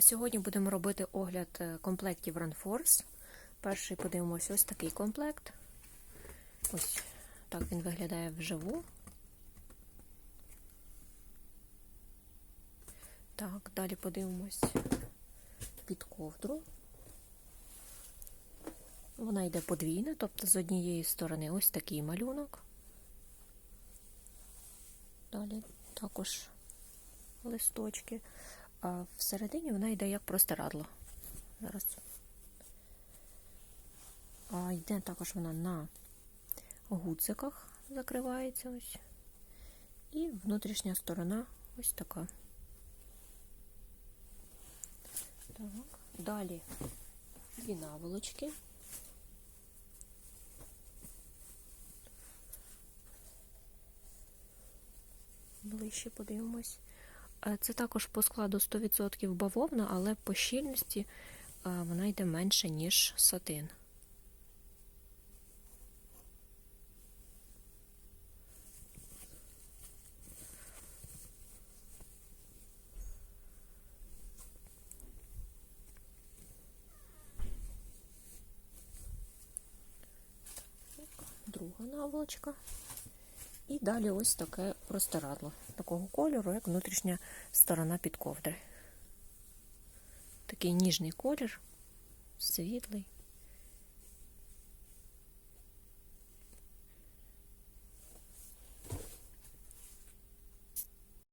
Сьогодні будемо робити огляд е, комплектів Runforce. Перший подивимося ось такий комплект. Ось так він виглядає вживу. Так, далі подивимось під ковдру. Вона йде подвійна, тобто з однієї сторони ось такий малюнок. Далі також листочки. А всередині вона йде як простирадло. Зараз. А йде також вона на гудзиках, закривається ось. І внутрішня сторона ось така. Так. Далі дві наволочки. Ближче подивимось. Е, Це також по складу 100% бавовна, але по щільності е, вона йде менше, ніж сатин. Друга наволочка. І далі ось таке простирадло такого кольору, як внутрішня сторона під ковдри. Такий ніжний колір, світлий.